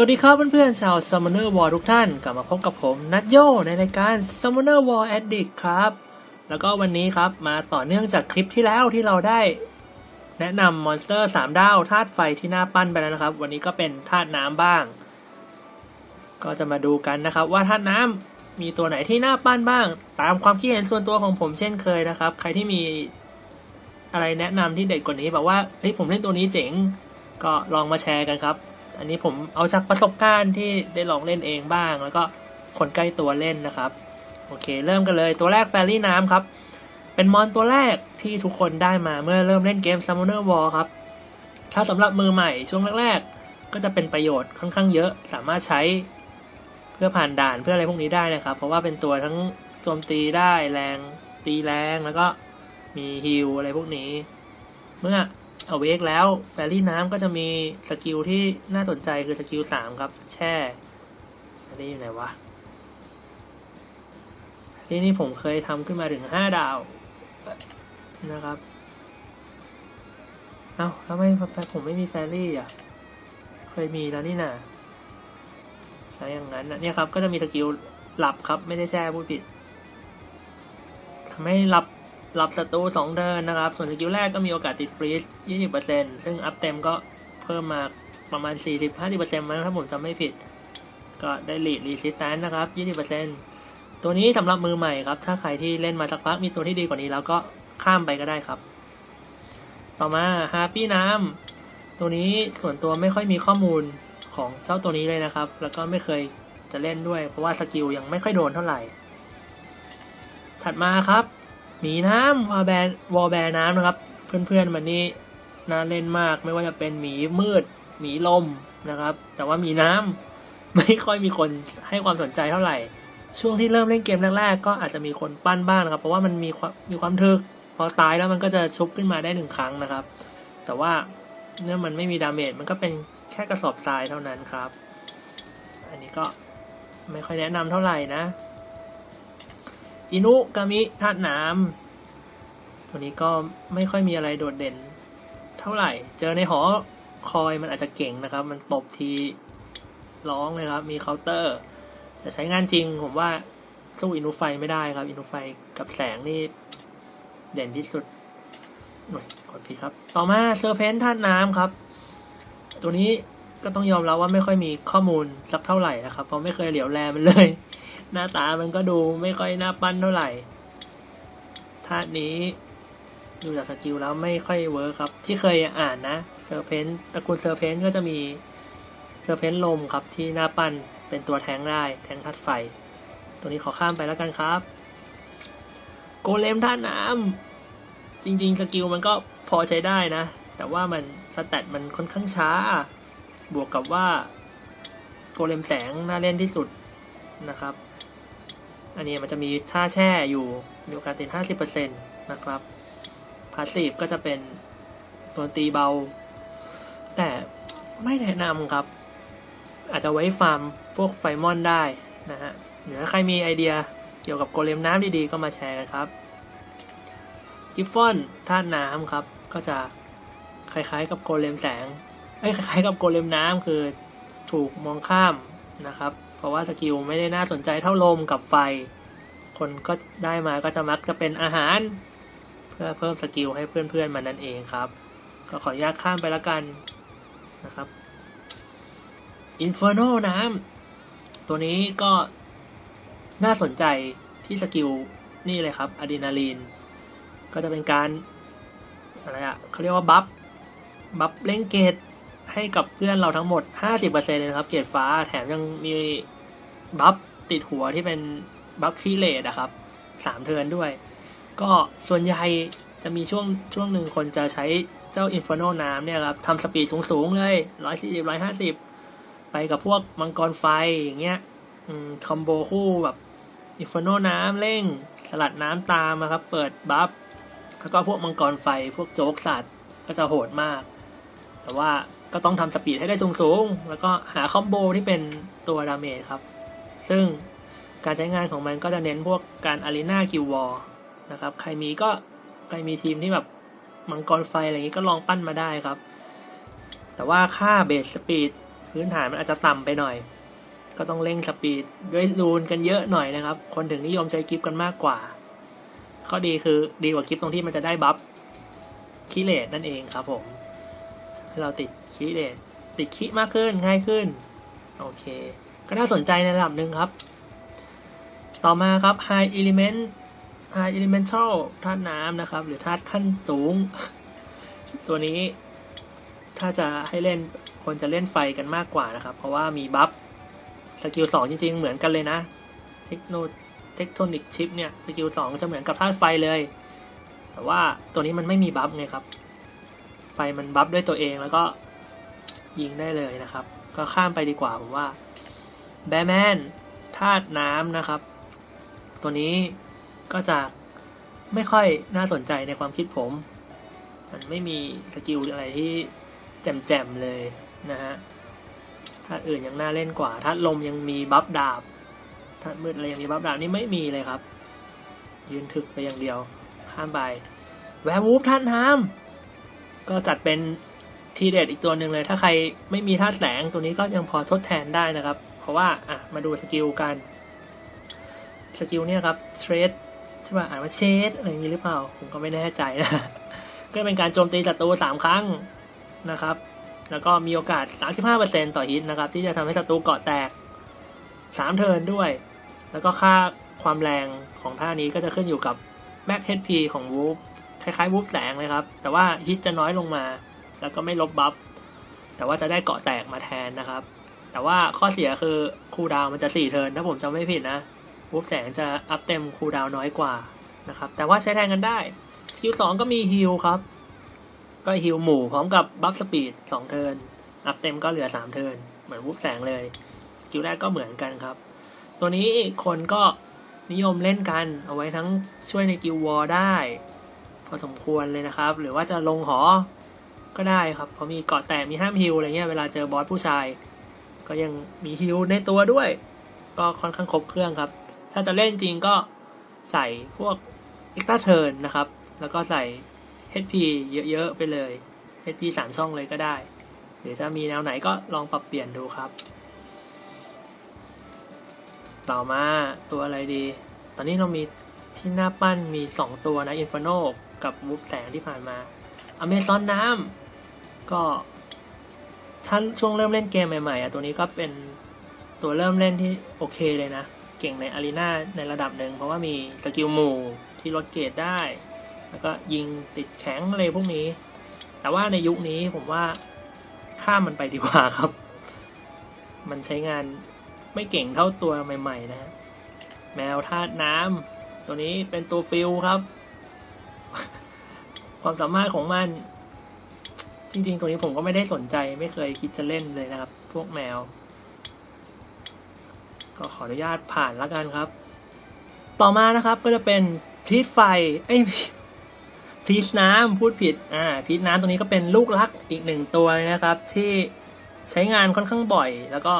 สวัสดีครับเพื่อนๆชาว Summoner War ทุกท่าน กลับมาพบกับผม นัทโยในรายการ Summoner War Addict ครับ แล้วก็วันนี้ครับมาต่อเนื่องจากคลิปที่แล้วที่เราได้ แนะนำมอนสเตอร์3ดาวธาตุไฟที่น่าปั้นไปแล้วนะครับ วันนี้ก็เป็นธาตุน้ำบ้าง ก็จะมาดูกันนะครับ ว่าธาตุน้ำมีตัวไหนที่น่าปั้นบ้าง ตามความคิดเห็นส่วนตัวของผมเช่นเคยนะครับ ใครที่มีอะไรแนะนำที่เด็ดกว่านี้แบบว่าเฮ้ยผมเล่นตัวนี้เจ๋งก็ลองมาแชร์กันครับ อันนี้ผมเอาจากประสบการณ์ที่ได้ลองเล่นเองบ้าง แล้วก็คนใกล้ตัวเล่นนะครับ โอเค เริ่มกันเลยตัวแรกแฟรี่น้ำครับ เป็นมอนตัวแรกที่ทุกคนได้มาเมื่อเริ่มเล่นเกม Summoner War ครับ ถ้าสำหรับมือใหม่ช่วงแรกๆ ก็จะเป็นประโยชน์ค่อนข้างเยอะ สามารถใช้เพื่อผ่านด่านเพื่ออะไรพวกนี้ได้นะครับ เพราะว่าเป็นตัวทั้งโจมตีได้แรงตีแรงแล้วก็มีฮิลอะไรพวกนี้ เมื่อ เอาเวกแล้วแฟรี่น้ำก็จะมีสกิลที่น่าสนใจคือสกิลสามครับ แช่อันนี้อยู่ไหนวะที่นี่ผมเคยทำขึ้นมาถึงห้าดาวนะครับ เอา้าทำไมผมไม่มีแฟรี่อะ เคยมีแล้วนี่นะใช้อย่างนั้นนะเนี่ยครับ ก็จะมีสกิลหลับครับ ไม่ได้แช่พูดผิดทำให้หลับ หลับศัตรูสองเดินนะครับ ส่วนสกิลแรกก็มีโอกาสติดฟรีซ20%ซึ่งอัพเต็มก็เพิ่มมาประมาณ 40-50%มั้งถ้าผมจำไม่ผิด ก็ได้ลีดรีสิสแตนนะครับ 20%ตัวนี้สำหรับมือใหม่ครับ ถ้าใครที่เล่นมาสักพักมีตัวที่ดีกว่านี้แล้วก็ข้ามไปก็ได้ครับ ต่อมาฮาปี้น้ำตัวนี้ส่วนตัวไม่ค่อยมีข้อมูลของเจ้าตัวนี้เลยนะครับ แล้วก็ไม่เคยจะเล่นด้วย เพราะว่าสกิลยังไม่ค่อยโดนเท่าไหร่ ถัดมาครับ หมีน้ำวอลแบนวอลแบนน้ำนะครับ เพื่อนๆมันนี่น่าเล่นมากไม่ว่าจะเป็นหมีมืด หมีลมนะครับ แต่ว่าหมีน้ำไม่ค่อยมีคนให้ความสนใจเท่าไหร่ ช่วงที่เริ่มเล่นเกมแรกๆก็อาจจะมีคนปั้นบ้างนะครับ เพราะว่ามันมีความมีความทึกพอตายแล้วมันก็จะชุบขึ้นมาได้หนึ่งครั้งนะครับ แต่ว่าเนื่อมันไม่มีดาเมจมันก็เป็นแค่กระสอบทรายเท่านั้นครับ อันนี้ก็ไม่ค่อยแนะนำเท่าไหร่นะ อินุกามิธาตุน้ำตัวนี้ก็ไม่ค่อยมีอะไรโดดเด่น เท่าไหร่ เจอในหอคอยมันอาจจะเก่งนะครับ มันตบทีร้องเลยครับ มีเคาน์เตอร์ จะใช้งานจริงผมว่าสู้อินุไฟไม่ได้ครับ อินุไฟกับแสงนี่เด่นที่สุดหน่อยกดผิดครับ ต่อมาเซอร์เพนธาตุน้ำครับ ตัวนี้ก็ต้องยอมรับว่าไม่ค่อยมีข้อมูลสักเท่าไหร่นะครับ เพราะไม่เคยเหลียวแลมันเลย หน้าตามันก็ดูไม่ค่อยน่าปั้นเท่าไหร่ธาตุนี้ดูจากสกิลแล้วไม่ค่อยเวิร์คครับ ที่เคยอ่านนะเซอร์เพนตระกูลเซอร์เพนก็จะมีเซอร์เพนลมครับที่หน้าปั้นเป็นตัวแทงได้แทงธาตุไฟ ตัวนี้ขอข้ามไปแล้วกันครับ โกเลมธาน้ำจริงๆ สกิลมันก็พอใช้ได้นะ แต่ว่ามันสแตตมันค่อนข้างช้า บวกกับว่า โกเลมแสงน่าเล่นที่สุดนะครับ อันนี้มันจะมีท่าแช่อยู่มีโอกาสติด 50%นะครับพาสซีฟก็จะเป็นตัวตีเบา แต่ไม่แนะนำครับ อาจจะไว้ฟาร์มพวกไฟมอนได้นะฮะหรือถ้าใครมีไอเดียเกี่ยวกับโกเลมน้ำดีๆ ก็มาแชร์กันครับ กิฟฟอนธาน้ำครับ ก็จะคล้ายๆ กับโกเลมแสงเอ้ยคล้ายๆ กับโกเลมน้ำคือถูกมองข้ามนะครับ เพราะว่าสกิลไม่ได้น่าสนใจเท่าลมกับไฟ คนก็ได้มาก็จะมักจะเป็นอาหาร เพื่อเพิ่มสกิลให้เพื่อนๆมันนั่นเองครับ ก็ขออนุญาตข้ามไปแล้วกันนะครับอินฟ r ร์โนน้ำตัวนี้ก็น่าสนใจที่สกิลนี่เลยครับอะดรีนาลีน ก็จะเป็นการอะไรอะเขาเรียกว่าบัฟบัฟเล่งเกต ให้กับเพื่อนเราทั้งหมด 50%เลยนะครับ เกียรดฟ้าแถมยังมีบัฟติดหัวที่เป็นบัฟฟีเลดอะครับสามเทิร์นด้วย ก็ส่วนใหญ่จะมีช่วงช่วงหนึ่งคนจะใช้เจ้าอินฟ r ร์โนน้ำเนี่ยครับทำสปีดสูงๆเลย 140 150 ไปกับพวกมังกรไฟอย่างเงี้ยคอมโบคู่แบบอินฟ r ร์โนน้ำเร่งสลัดน้ำตามนะครับ เปิดบัฟแล้วก็พวกมังกรไฟพวกโจ๊กสัตว์ก็จะโหดมาก แต่ว่า ก็ต้องทำสปีดให้ได้สูงๆ แล้วก็หาคอมโบที่เป็นตัวดาเมจครับ ซึ่งการใช้งานของมันก็จะเน้นพวกการอารีนาคิววอลนะครับ ใครมีก็ใครมีทีมที่แบบมังกรไฟอะไรอย่างนี้ก็ลองปั้นมาได้ครับ แต่ว่าค่าเบสสปีดพื้นฐานมันอาจจะต่ำไปหน่อย ก็ต้องเร่งสปีดด้วยรูนกันเยอะหน่อยนะครับ คนถึงนิยมใช้กิฟกันมากกว่า ข้อดีคือดีกว่ากิฟตรงที่มันจะได้บัฟคิเลตนั่นเองครับผมให้เราติด คิเลตติดคิมากขึ้นง่ายขึ้น โอเค ก็น่าสนใจในระดับหนึ่งครับ ต่อมาครับ High Element High Elemental ธาตุน้ำนะครับ หรือธาตุขั้นสูง ตัวนี้ ถ้าจะให้เล่นคนจะเล่นไฟกันมากกว่านะครับ เพราะว่ามีบัฟสกิลสองจริง ๆ เหมือนกันเลยนะ เทคโนเทคโทนิกชิปเนี่ยสกิลสองจะเหมือนกับธาตุไฟเลย แต่ว่าตัวนี้มันไม่มีบัฟไงครับ ไฟมันบัฟด้วยตัวเองแล้วก็ ยิงได้เลยนะครับ ก็ข้ามไปดีกว่าผมว่าแบแมนธาตุน้ำนะครับ ตัวนี้ก็จะไม่ค่อยน่าสนใจในความคิดผม มันไม่มีสกิลอะไรที่แจ่มๆเลยนะฮะธาตุอื่นยังน่าเล่นกว่าธาตุลมยังมีบัฟดาบธาตุมืดอะไรยังมีบัฟดาบนี่ไม่มีเลยครับ ยืนถึกไปอย่างเดียว ข้ามไป แวร์วูฟธาตุน้ำก็จัดเป็น ทีเด็ดอีกตัวหนึ่งเลย ถ้าใครไม่มีธาตุแสงตัวนี้ก็ยังพอทดแทนได้นะครับ เพราะว่าอะมาดูสกิลกัน สกิลเนี่ยครับเทรดใช่ป่ะอ่านว่าเชดอะไรอย่างนี้หรือเปล่า ผมก็ไม่แน่ใจนะ ก็เป็นการโจมตีศัตรูสามครั้งนะครับ แล้วก็มีโอกาส 35%ต่อฮิตนะครับ ที่จะทำให้ศัตรูเกาะแตก 3 เทิร์นด้วย แล้วก็ค่าความแรงของท่านี้ก็จะขึ้นอยู่กับ Max HP ของวูฟคล้ายๆวูฟแสงเลยครับ แต่ว่าฮิตจะน้อยลงมา แล้วก็ไม่ลบบัฟแต่ว่าจะได้เกาะแตกมาแทนนะครับ แต่ว่าข้อเสียคือคูดาวมันจะ4เทิร์นถ้าผมจำไม่ผิดนะวูฟแสงจะอัพเต็มคูดาวน้อยกว่านะครับแต่ว่าใช้แทนกันได้สกิลสองก็มีฮิลครับ ก็ฮิลหมู่พร้อมกับบัฟสปีดสองเทิร์นอัพเต็มก็เหลือสามเทิร์นเหมือนวูฟแสงเลยสกิลแรกก็เหมือนกันครับ ตัวนี้คนก็นิยมเล่นกันเอาไว้ทั้งช่วยในกิลวอลได้ พอสมควรเลยนะครับ หรือว่าจะลงหอ ก็ได้ครับเพราะมีเกาะแตกมีห้ามฮิลอะไรเงี้ยเวลาเจอบอสผู้ชาย ก็ยังมีฮิลในตัวด้วย ก็ค่อนข้างครบเครื่องครับ ถ้าจะเล่นจริงก็ใส่พวก e x t r a turn นนะครับ แล้วก็ใส่ HP เยอะๆไปเลย HP สามช่องเลยก็ได้หรือจะมีแนวไหนก็ลองปรับเปลี่ยนดูครับ ต่อมาตัวอะไรดี ตอนนี้เรามีที่หน้าปั้นมี 2 ตัวนะ Inferno กับวูฟแสงที่ผ่านมา Amazon น้ำ ก็ถ้าช่วงเริ่มเล่นเกมใหม่ๆอะตัวนี้ก็เป็นตัวเริ่มเล่นที่โอเคเลยนะ เก่งในอารีนาในระดับหนึ่งเพราะว่ามีสกิลหมู่ที่ลดเกรดได้ แล้วก็ยิงติดแข็งอะไรพวกนี้ แต่ว่าในยุคนี้ผมว่าข้ามมันไปดีกว่าครับ มันใช้งานไม่เก่งเท่าตัวใหม่ ๆ นะฮะแมวธาตุน้ำตัวนี้เป็นตัวฟิลครับ ความสามารถของมัน จริงๆ ตัวนี้ผมก็ไม่ได้สนใจไม่เคยคิดจะเล่นเลยนะครับ พวกแมว ก็ขออนุญาตผ่านแล้วกันครับ ต่อมานะครับก็จะเป็นพีทไฟเอ้ยพีทน้ำพูดผิดอ่าพีทน้ำตัวนี้ก็เป็นลูกรักอีกหนึ่งตัวเลยนะครับ ที่ใช้งานค่อนข้างบ่อย แล้วก็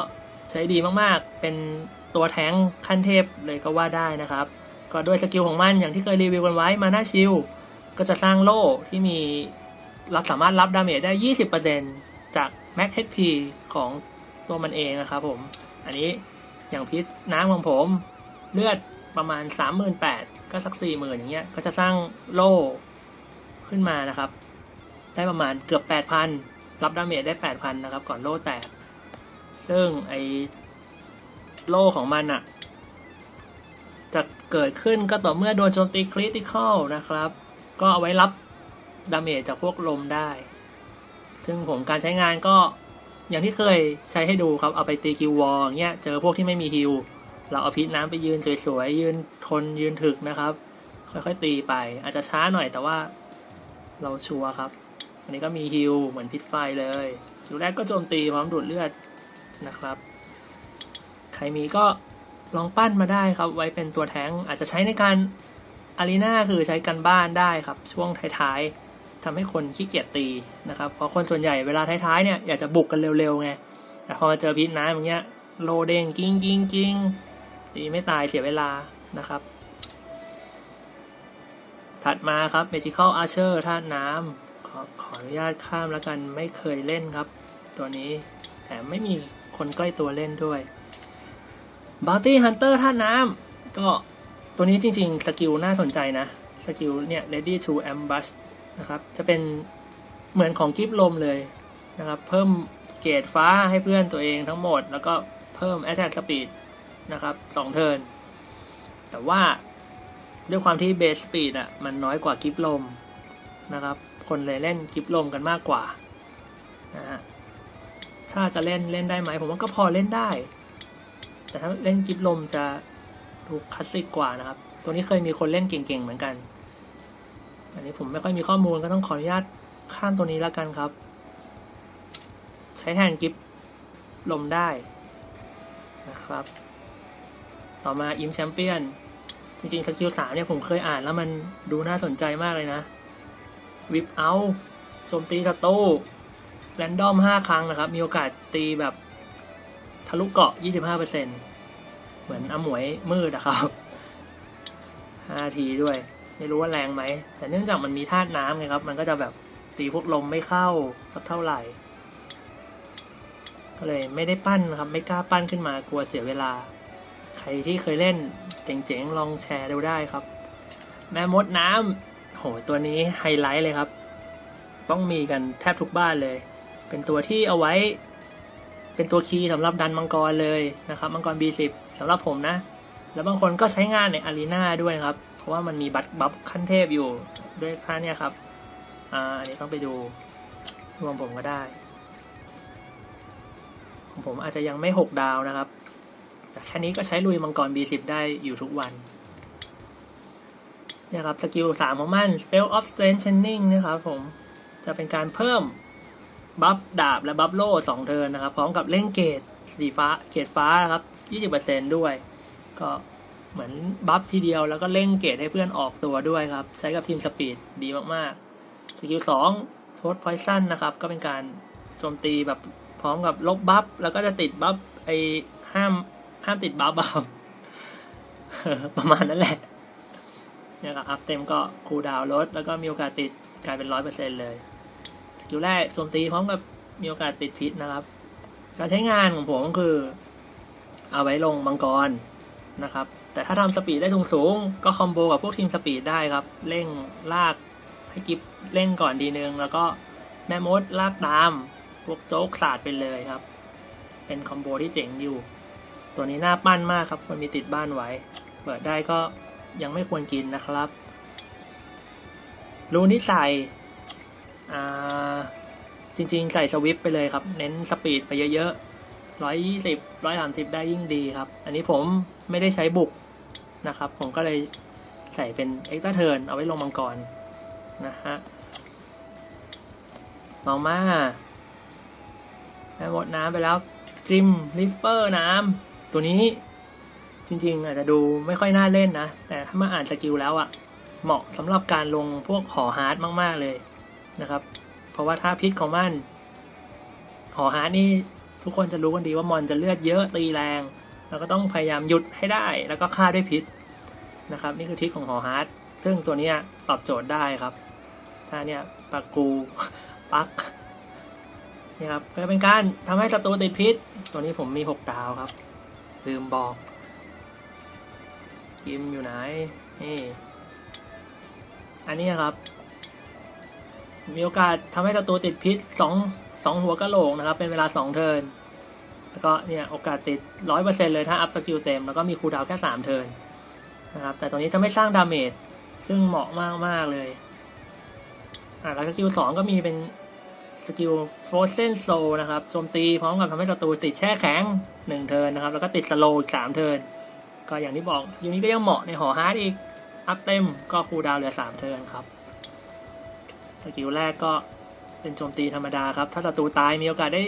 ใช้ดีมากๆ เป็นตัวแท้งขั้นเทพเลยก็ว่าได้นะครับ ก็ด้วยสกิลของมันอย่างที่เคยรีวิวกันไว้มาหน้าชิลก็จะสร้างโล่ที่มี รับสามารถรับดาเมจได้ 20%จาก Max HP ของตัวมันเองนะครับผม อันนี้อย่างพิษน้ำของผมเลือดประมาณ 38,000 ก็สัก 40,000 อย่างเงี้ย ก็จะสร้างโล่ขึ้นมานะครับ ได้ประมาณเกือบ 8,000 รับดาเมจได้ 8,000 นะครับ ก่อนโล่แตก ซึ่งไอโล่ของมันอะจะเกิดขึ้นก็ต่อเมื่อโดนโจมตีคริติคอลนะครับ ก็เอาไว้รับ ดาเมจจากพวกลมได้ ซึ่งผมการใช้งานก็อย่างที่เคยใช้ให้ดูครับ เอาไปตีคิววอลเงี้ย เจอพวกที่ไม่มีฮิลเราเอาพิษน้ำไปยืนสวยๆ ยืนทนยืนถึกนะครับ ค่อยๆตีไป อาจจะช้าหน่อยแต่ว่าเราชัวร์ครับ อันนี้ก็มีฮิลเหมือนพิษไฟเลยจุดแรกก็โจมตีพร้อมดูดเลือดนะครับ ใครมีก็ลองปั้นมาได้ครับ ไว้เป็นตัวแท้งอาจจะใช้ในการอารีนาคือใช้กันบ้านได้ครับ ช่วงท้ายๆ ทำให้คนขี้เกียจตีนะครับเพราะคนส่วนใหญ่เวลาท้ายๆเนี่ยอยากจะบุกกันเร็วๆไงแต่พอมาเจอพิษน้ำอย่างเงี้ยโลเด้งกิ้งกิ้งกิ้งตีไม่ตายเสียเวลานะครับ ถัดมาครับ Magical Archer ธาน้ำขอขออนุญาตข้ามแล้วกันไม่เคยเล่นครับ ตัวนี้แถมไม่มีคนใกล้ตัวเล่นด้วย Bounty Hunter ท่าน้ำก็ตัวนี้จริงๆ สกิลน่าสนใจนะ สกิลเนี่ย ready to ambush นะครับ จะเป็นเหมือนของกิฟลมเลยนะครับ เพิ่มเกรดฟ้าให้เพื่อนตัวเองทั้งหมด แล้วก็เพิ่ม attack speed นะครับสองเทิร์นแต่ว่าด้วยความที่เบสสปีดอะมันน้อยกว่ากิฟลมนะครับ คนเลยเล่นกิฟลมกันมากกว่านะฮะถ้าจะเล่นเล่นได้ไหมผมว่าก็พอเล่นได้ แต่ถ้าเล่นกิฟลมจะดูคลาสสิกกว่านะครับ ตัวนี้เคยมีคนเล่นเก่งๆเหมือนกัน อันนี้ผมไม่ค่อยมีข้อมูลก็ต้องขออนุญาตข้ามตัวนี้แล้วกันครับ ใช้แทนกิฟลมได้นะครับ ต่อมาอิมแชมเปี้ยน จริงๆสกิลสามเนี่ยผมเคยอ่านแล้วมันดูน่าสนใจมากเลยนะวิปเอาโจมตีศัตรูแรนดอมห้าครั้งนะครับ มีโอกาสตีแบบทะลุเกาะ 25%เหมือนอมวยมืดอะครับ 5 ทีด้วย ไม่รู้ว่าแรงไหม แต่เนื่องจากมันมีธาตุน้ำไงครับ มันก็จะแบบตีพวกลมไม่เข้าสักเท่าไหร่ ก็เลยไม่ได้ปั้นครับ ไม่กล้าปั้นขึ้นมากลัวเสียเวลา ใครที่เคยเล่นเจ๋งๆลองแชร์ดูได้ครับ แม่มดน้ำโหตัวนี้ไฮไลท์เลยครับ ต้องมีกันแทบทุกบ้านเลย เป็นตัวที่เอาไว้ เป็นตัวคีย์สำหรับดันมังกรเลยนะครับ มังกร B10 สำหรับผมนะ แล้วบางคนก็ใช้งานในอารีนาด้วยครับ ราะว่ามันมีบัตบัฟขั้นเทพอยู่ด้วยค่าเนี่ยครับ อ่าอันนี้ต้องไปดูรวมผมก็ได้ของผมอาจจะยังไม่หกดาวนะครับ แต่แค่นี้ก็ใช้ลุยมังกร B10 ได้อยู่ทุกวันเนี่ยครับสกิลสามของมัน Spell of Strength Training นะครับผมจะเป็นการเพิ่มบัฟดาบและบัฟโล่สองเทิร์นนะครับ พร้อมกับเล่งเกตสีฟ้าเกตฟ้านะครับ 20%ด้วย ก็ เหมือนบัฟทีเดียวแล้วก็เล่งเกตให้เพื่อนออกตัวด้วยครับ ใช้กับทีมสปีดดีมากๆสกิลสองโทษพอยซันนะครับ ก็เป็นการโจมตีแบบพร้อมกับลบบัฟแล้วก็จะติดบัฟไอห้ามห้ามติดบัฟครับประมาณนั้นแหละเนี่ยครับอัพเต็มก็คูดาวลด แล้วก็มีโอกาสติดกลายเป็นร้อยเปอร์เซ็นเลยสกิลแรกโจมตีพร้อมกับมีโอกาสติดพิษนะครับ การใช้งานของผมก็คือ เอาไว้ลงมังกรนะครับ แต่ถ้าทำสปีดได้สูงสูงๆก็คอมโบกับพวกทีมสปีดได้ครับ เร่งลากให้กิฟเล่นก่อนดีนึง แล้วก็แม่มดลากตาม พวกโจ๊กสาดไปเลยครับ เป็นคอมโบที่เจ๋งอยู่ ตัวนี้น่าปั้นมากครับมันมีติดบ้านไว้ เปิดได้ก็ยังไม่ควรกินนะครับ รูนี้ใส่อ่าจริงๆ ใส่สวิปไปเลยครับ เน้นสปีดไปเยอะๆ ร้อยยี่สิบร้อยสามสิบได้ยิ่งดีครับ อันนี้ผมไม่ได้ใช้บุกนะครับ ผมก็เลยใส่เป็นเอ็กซ์ต r เทิร์นเอาไว้ลงมังกรนะฮะต่อมาได้หมดน้ำไปแล้วกริมลิฟเปอร์น้ำตัวนี้จริงๆ อาจจะดูไม่ค่อยน่าเล่นนะ แต่ถ้ามาอ่านสกิลแล้วอะเหมาะสำหรับการลงพวกหอฮาร์ดมากๆเลยนะครับ เพราะว่าถ้าพิษของมัน หอฮาร์ดนี่ ทุกคนจะรู้กันดีว่ามอนจะเลือดเยอะตีแรงแล้วก็ต้องพยายามหยุดให้ได้ แล้วก็ฆ่าด้วยพิษนะครับ นี่คือทิศของหอฮาร์ดซึ่งตัวนี้ตอบโจทย์ได้ครับ ถ้าเนี่ยปากกูปักนี่ครับก็เป็นการทำให้ศัตรูติดพิษ ตัวนี้ผมมี 6 ดาวครับ ลืมบอก กิมอยู่ไหน นี่ อันนี้ครับ มีโอกาสทำให้ศัตรูติดพิษสอง สองหัวกะโหลกนะครับ เป็นเวลาสองเทิร์นแล้วก็เนี่ยโอกาสติดร้อยเปอร์เซ็นเลยถ้าอัพสกิลเต็ม แล้วก็มีคูลดาวแค่สามเทิร์นนะครับ แต่ตัวนี้จะไม่สร้างดาเมจซึ่งเหมาะมากมากเลยอ่าแล้วสกิลสองก็มีเป็นสกิลโฟร์เซนโซนะครับโจมตีพร้อมกับทำให้ศัตรูติดแช่แข็งหนึ่งเทิร์นนะครับ แล้วก็ติดสโลว์อีกสามเทิร์นก็อย่างที่บอกยูนี้ก็ยังเหมาะในหอฮาร์ดอีกอัพเต็มก็คูลดาวเหลือสามเทิร์นครับสกิลแรกก็ เป็นโจมตีธรรมดาครับ ถ้าศัตรูตายมีโอกาสได้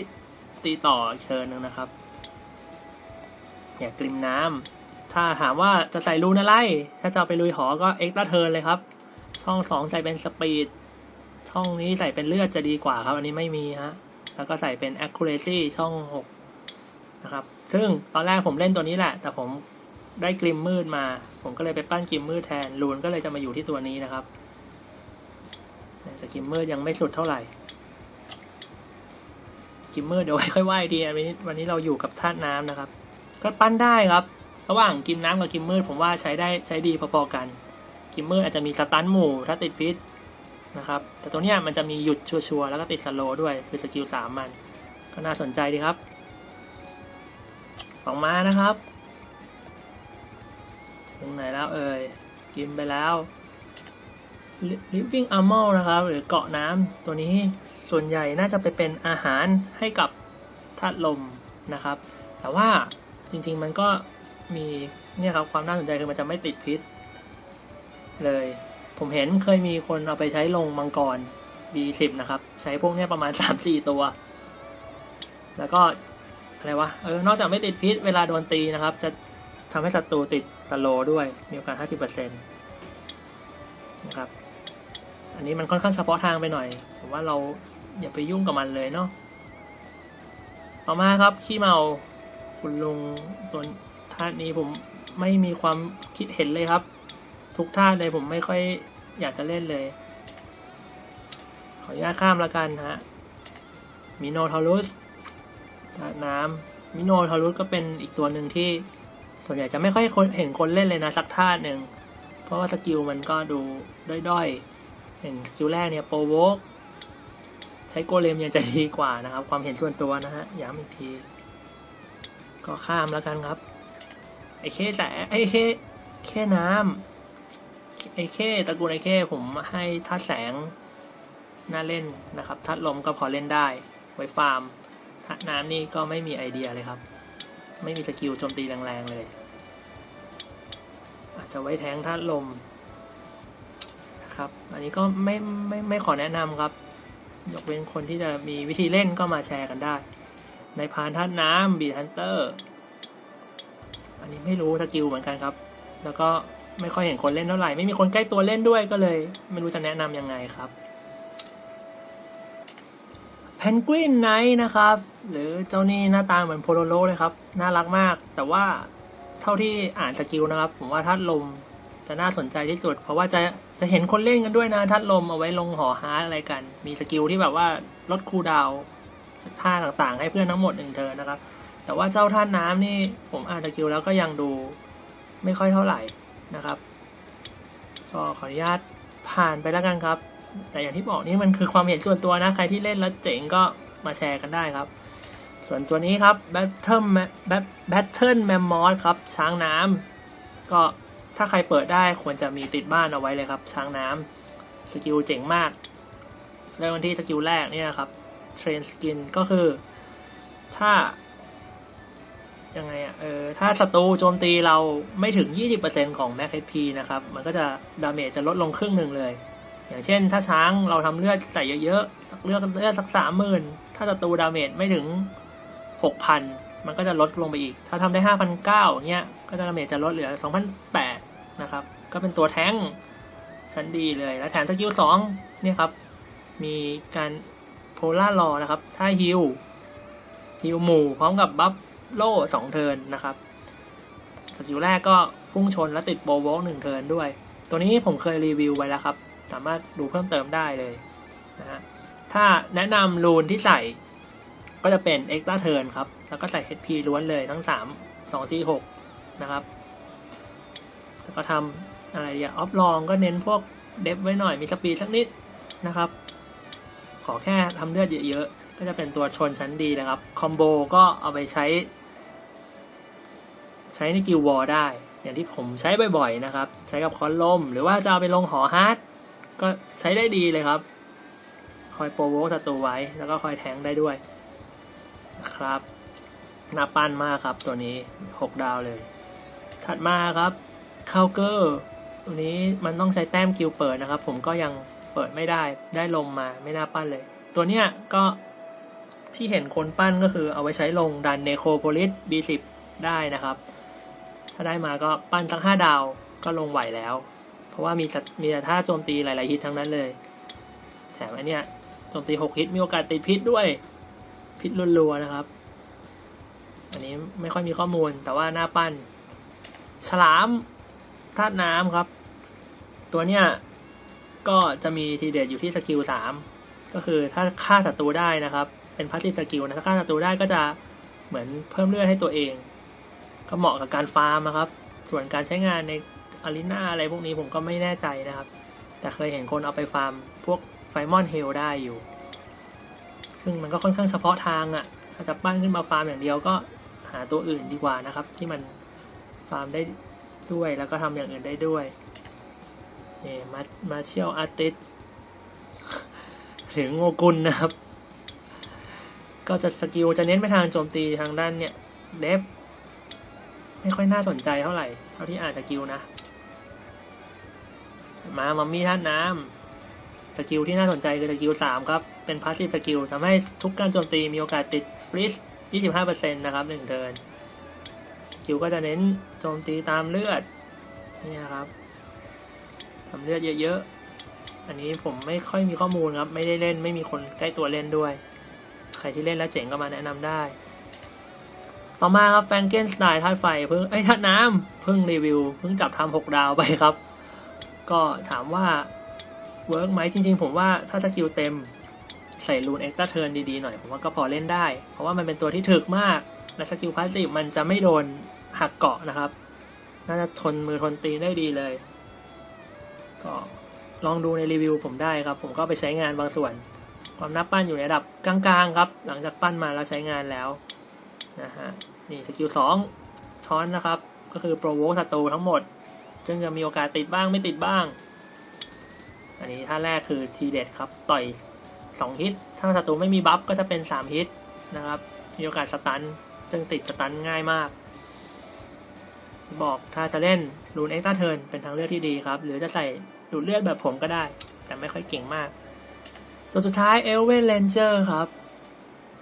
ตีต่ออีกเทิร์นหนึงนะครับ เนี่ยกริมน้ำถ้าถามว่าจะใส่รูนอะไร ถ้าจะเอาไปลุยหอก็เอ็กซ์ต r เทิร์นเลยครับ ช่องสองใส่เป็นสปีด ช่องนี้ใส่เป็นเลือดจะดีกว่าครับ อันนี้ไม่มีฮะ แล้วก็ใส่เป็น accuracy ช่องหกนะครับ ซึ่งตอนแรกผมเล่นตัวนี้แหละ แต่ผมได้กริมมืดมา ผมก็เลยไปปั้นกริมมืดแทน รูนก็เลยจะมาอยู่ที่ตัวนี้นะครับ แต่กริมมืดยังไม่สุดเท่าไหร่ กิมเมอร์เดี๋ยวค่อยว่าอีกทีอันนี้วันนี้เราอยู่กับธาตุน้ำนะครับ ก็ปั้นได้ครับ ระหว่างกิมน้ำกับกิมเมอร์ผมว่าใช้ได้ใช้ดีพอๆกัน กิมเมอร์อาจจะมีสตันหมู่ถ้าติดพิษนะครับแต่ตัวเนี้ยมันจะมีหยุดชัวร์ๆแล้วก็ติดสโลด้วยคือสกิลสามมัน ก็น่าสนใจดีครับออกมานะครับถึงไหนแล้วเอ่ยกินไปแล้ว living armor นะครับ หรือเกาะน้ำตัวนี้ส่วนใหญ่น่าจะไปเป็นอาหารให้กับธาตุลมนะครับ แต่ว่าจริงๆมันก็มีเนี่ยครับความน่าสนใจคือมันจะไม่ติดพิษ เลย ผมเห็นเคยมีคนเอาไปใช้ลงมังกร B10 นะครับ ใช้พวกนี้ประมาณ 3-4 ตัว แล้วก็อะไรวะเออนอกจากไม่ติดพิษเวลาโดนตีนะครับ จะทำให้ศัตรูติดสโลด้วย มีโอกาส 50%นะครับ อันนี้มันค่อนข้างเฉพาะทางไปหน่อยผมว่าเราอย่าไปยุ่งกับมันเลยเนาะต่อมาครับขี้เมาคุณลุงตัวท่าตุนี้ผมไม่มีความคิดเห็นเลยครับ ทุกท่าเลยผมไม่ค่อยอยากจะเล่นเลย ขออนุญาตข้ามล้วกันฮะมิโนทอรุสน้ำมิโนทอรุสก็เป็นอีกตัวหนึ่งที่ส่วนใหญ่จะไม่ค่อยเห็นคนเล่นเลยนะสักท่าหนึ่ง เพราะว่าสกิลมันก็ดูด้อยๆ เห็นสกิลแรกเนี่ยโปรโวกใช้โกเลมยังจะดีกว่านะครับ ความเห็นส่วนตัวนะฮะย้ำอีกที ก็ข้ามแล้วกันครับ ไอเคแต่ไอเคแค่น้ำไอเคตระกูลไอเคผมให้ธาตุแสงน่าเล่นนะครับธาตุลมก็พอเล่นได้ไว้ฟาร์มธาตุน้ำนี่ก็ไม่มีไอเดียเลยครับ ไม่มีสกิลโจมตีแรงๆเลย อาจจะไว้แทงธาตุลม ครับ อันนี้ก็ไม่ไม่ไม่ขอแนะนำครับ ยกเว้นคนที่จะมีวิธีเล่นก็มาแชร์กันได้ ในพานธาตุน้ำบีทันเตอร์อันนี้ไม่รู้สกิลเหมือนกันครับ แล้วก็ไม่ค่อยเห็นคนเล่นเท่าไหร่ ไม่มีคนใกล้ตัวเล่นด้วยก็เลย ไม่รู้จะแนะนำยังไงครับเพนกวินไนท์นะครับ หรือเจ้านี่หน้าตาเหมือนโพโลโลเลยครับ น่ารักมาก แต่ว่าเท่าที่อ่านสกิลนะครับ ผมว่าธาตุลมจะน่าสนใจที่สุด เพราะว่าจะ จะเห็นคนเล่นกันด้วยนะธาตุลมเอาไว้ลงหอฮาร์ดอะไรกัน มีสกิลที่แบบว่าลดคูลดาวท่าต่างๆ ให้เพื่อนทั้งหมดหนึ่งเทิร์นะครับ แต่ว่าเจ้าท่าตุน้ำนี่ผมอ่านสกิลแล้วก็ยังดูไม่ค่อยเท่าไหร่นะครับก็ขออนุญาตผ่านไปแล้วกันครับ แต่อย่างที่บอกนี่มันคือความเห็นส่วนตัวนะ ใครที่เล่นแล้วเจ๋งก็มาแชร์กันได้ครับ ส่วนตัวนี้ครับ Battle Bat- Battle Mammoth ครับช้างน้ำก็ ถ้าใครเปิดได้ควรจะมีติดบ้านเอาไว้เลยครับช้างน้ำสกิลเจ๋งมากเริ่มกันที่สกิลแรกเนี่ยครับ Train Skin ก็คือ ถ้ายังไงอะเออถ้าศัตรูโจมตีเราไม่ถึง 20%ของ Max HP นะครับ มันก็จะดาเมจจะลดลงครึ่งหนึ่งเลย อย่างเช่น ถ้าช้างเราทำเลือดใส่เยอะๆเลือดเลือดสักสามหมื่นถ้าศัตรูดาเมจไม่ถึง 6,000 มันก็จะลดลงไปอีก ถ้าทำได้ 5,900เงี้ยก็จะดาเมจจะลดเหลือ 2,800 นะครับ ก็เป็นตัวแท้งชั้นดีเลย แล้วแถมสกิล2เนี่ยครับ มีการโพล่ารอนะครับ ถ้าฮิลฮิลหมู่พร้อมกับบัฟโล่สองเทินนะครับสกิลแรกก็พุ่งชนและติดโบว์วอล์กหนึ่งเทินด้วย ตัวนี้ผมเคยรีวิวไว้แล้วครับ สามารถดูเพิ่มเติมได้เลยนะฮะถ้าแนะนำรูนที่ใส่ก็จะเป็น Extra Turn ครับ แล้วก็ใส่ HP ล้วนเลยทั้ง 3 2 4 6 นะครับ แล้วก็ทำอะไรอย่างออฟลองก็เน้นพวกเดฟไว้หน่อยมีสปีดสักนิดนะครับ ขอแค่ทำเลือดเยอะๆ ก็จะเป็นตัวชนชั้นดีนะครับ คอมโบก็เอาไปใช้ ใช้ในกิลวอร์ได้ อย่างที่ผมใช้บ่อยๆนะครับ ใช้กับคอนลม หรือว่าจะเอาไปลงหอฮาร์ดก็ใช้ได้ดีเลยครับ คอยโปรโวกศัตรูไว้ แล้วก็คอยแทงได้ด้วยนะครับน่าปั้นมากครับตัวนี้ 6 ดาวเลย ถัดมาครับ คาเกอร์ตัวนี้มันต้องใช้แต้มคิวเปิดนะครับ ผมก็ยังเปิดไม่ได้ได้ลมมาไม่น่าปั้นเลย ตัวเนี้ยก็ที่เห็นคนปั้นก็คือเอาไว้ใช้ลงดันเนโคโพลิส B10 ได้นะครับ ถ้าได้มาก็ปั้นสักห้าดาวก็ลงไหวแล้ว เพราะว่ามีสัตมีแต่ท่าโจมตีหลาย ๆ ฮิตทั้งนั้นเลย แถมอันเนี้ยโจมตีหกฮิตมีโอกาสติดพิษด้วยพิษรัวๆนะครับ อันนี้ไม่ค่อยมีข้อมูลแต่ว่าหน้าปั้น ฉลาม ธาตุน้ำครับ ตัวเนี้ยก็จะมีทีเด็ดอยู่ที่สกิลสามก็คือถ้าฆ่าศัตรูได้นะครับ เป็นพาสซีฟสกิลนะถ้าฆ่าศัตรูได้ก็จะเหมือนเพิ่มเลือดให้ตัวเองก็เหมาะกับการฟาร์มนะครับ ส่วนการใช้งานในอารีนาอะไรพวกนี้ผมก็ไม่แน่ใจนะครับ แต่เคยเห็นคนเอาไปฟาร์มพวกไฟมอนเฮลได้อยู่ ซึ่งมันก็ค่อนข้างเฉพาะทางอะ่ะถ้าจะปั้นขึ้นมาฟาร์มอย่างเดียวก็หาตัวอื่นดีกว่านะครับ ที่มันฟาร์มได้ ด้วย แล้วก็ทำอย่างอื่นได้ด้วยนี่มามาเชี่ยลอาร์ติสหรือโงกุลนะครับ ก็จะสกิลจะเน้นไปทางโจมตีทางด้านเนี่ยเดฟไม่ค่อยน่าสนใจเท่าไหร่ เท่าที่อ่านสกิลนะ มามัมมี่ท่านน้ำสกิลที่น่าสนใจคือสกิลสามครับ เป็นพาสซีฟสกิลทำให้ทุกการโจมตีมีโอกาสติดฟรีส25%นะครับหนึ่งเทิร์น กิลก็จะเน้นโจมตีตามเลือดนี่นะครับทำเลือดเยอะๆ อันนี้ผมไม่ค่อยมีข้อมูลครับ ไม่ได้เล่นไม่มีคนใกล้ตัวเล่นด้วย ใครที่เล่นแล้วเจ๋งก็มาแนะนำได้ ต่อมาครับแฟงเกนสไตล์ธาตุไฟเพิ่งไอ้ธาตุน้ำเพิ่งรีวิวเพิ่งจับทำหกดาวไปครับ ก็ถามว่าเวิร์กไหมจริงๆ ผมว่าถ้าสกิลเต็มใส่รูนเอ็กซ์ตร้าเทิร์นดีๆหน่อย ผมว่าก็พอเล่นได้ เพราะว่ามันเป็นตัวที่ถึกมาก และสกิลพาสซีฟมันจะไม่โดน หักเกาะนะครับ น่าจะทนมือทนตีได้ดีเลย ก็ลองดูในรีวิวผมได้ครับ ผมก็ไปใช้งานบางส่วน ความนับปั้นอยู่ในระดับกลางๆครับ หลังจากปั้นมาแล้วใช้งานแล้วนะฮะนี่สกิลสองช้อนนะครับ ก็คือโปรโวศัตรูทั้งหมด ซึ่งจะมีโอกาสติดบ้างไม่ติดบ้าง อันนี้ท่าแรกคือทีเด็ดครับ ต่อย 2 ฮิต ถ้าศัตรูไม่มีบัฟก็จะเป็น 3 ฮิตนะครับ มีโอกาสสตัน ซึ่งติดสตันง่ายมาก บอกถ้าจะเล่นรูนเอ็กซ์ต้าเทิร์นเป็นทางเลือกที่ดีครับ หรือจะใส่ดูดเลือดแบบผมก็ได้ แต่ไม่ค่อยเก่งมากส่วนสุดท้ายเอลเวนเลนเจอร์ครับ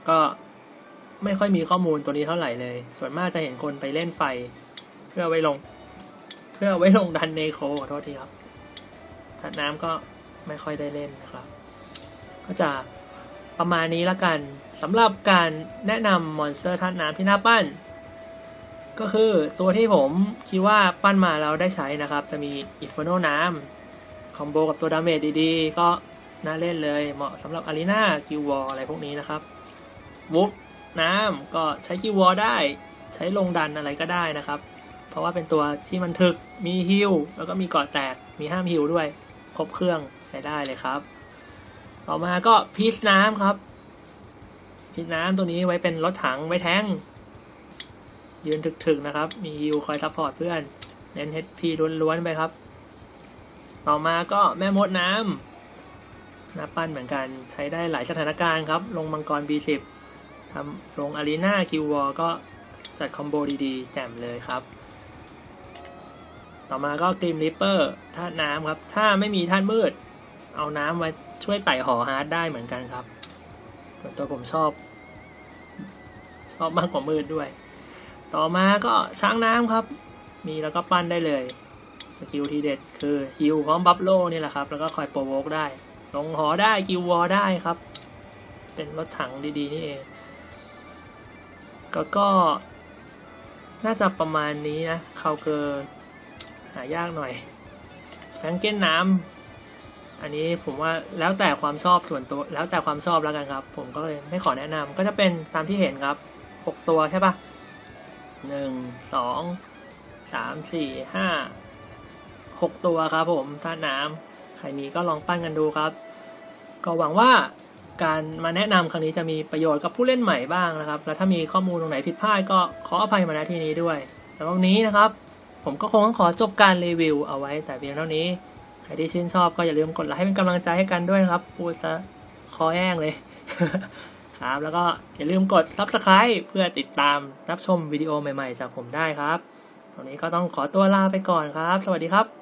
ก็ไม่ค่อยมีข้อมูลตัวนี้เท่าไหร่เลย ส่วนมากจะเห็นคนไปเล่นไฟ เพื่อไว้ลง เพื่อไว้ลงดันเนโคขอโทษทีครับถัดน้ำก็ไม่ค่อยได้เล่นนะครับ ก็จะประมาณนี้ละกันสำหรับการแนะนำมอนสเตอร์ธาตุน้ำที่น่าปั้น ก็คือตัวที่ผมคิดว่าปั้นมาแล้วได้ใช้นะครับ จะมีอิฟโนน้ำคอมโบกับตัวดาเมจดีๆ ก็น่าเล่นเลยเหมาะสำหรับอารีนากิววออะไรพวกนี้นะครับวุกน้ำก็ใช้กิววอได้ ใช้ลงดันอะไรก็ได้นะครับ เพราะว่าเป็นตัวที่มันถึกมีฮิลแล้วก็มีเกาะแตกมีห้ามฮิลด้วย ครบเครื่องใช้ได้เลยครับ ต่อมาก็พีชน้ำครับพีชน้ำตัวนี้ไว้เป็นรถถังไว้แทง ยืนถึกๆนะครับ มีฮิลคอยซัพพอร์ตเพื่อนเน้น HP ล้วนๆไปครับ ต่อมาก็แม่มดน้ำน้าปั้นเหมือนกันใช้ได้หลายสถานการณ์ครับ ลงมังกร B10 ทำลงอารีนาคิววอก็จัดคอมโบดีๆ แจ่มเลยครับ ต่อมาก็กริมริปเปอร์ธาตุน้ำครับ ถ้าไม่มีธาตุมืด เอาน้ำมาช่วยไต่หอฮาร์ดได้เหมือนกันครับส่วนตัวผมชอบ ชอบมากกว่ามืดด้วย ต่อมาก็ช้างน้ำครับ มีแล้วก็ปั้นได้เลย สกิลทีเด็ดคือฮิวพร้อมบัฟโลนี่แหละครับ แล้วก็คอยโปรโวกได้ ลงหอได้กิววอได้ครับ เป็นรถถังดีๆนี่เอง ก็ก็ น่าจะประมาณนี้นะคาเกอร์หายากหน่อยแฟงเก้นน้ำอันนี้ผมว่าแล้วแต่ความชอบส่วนตัวแล้วแต่ความชอบแล้วกันครับ ผมก็เลยไม่ขอแนะนำก็จะเป็นตามที่เห็นครับหกตัวใช่ปะ หนึ่งสองสามสี่ห้าหกตัวครับผมท่าน้ำใครมีก็ลองปั้นกันดูครับ ก็หวังว่าการมาแนะนำครั้งนี้จะมีประโยชน์กับผู้เล่นใหม่บ้างนะครับ แล้วถ้ามีข้อมูลตรงไหนผิดพลาดก็ขออภัยมาณที่นี้ด้วยแต่วันนี้นะครับ ผมก็คงต้องขอจบการรีวิวเอาไว้แต่เพียงเท่านี้ ใครที่ชื่นชอบก็อย่าลืมกดไลค์ให้เป็นกำลังใจให้กันด้วยนะครับ พูดซะคอแห้งเลย ครับ แล้วก็อย่าลืมกด Subscribe เพื่อติดตามรับชมวิดีโอใหม่ ๆ จากผมได้ครับ ตอนนี้ก็ต้องขอตัวลาไปก่อนครับ สวัสดีครับ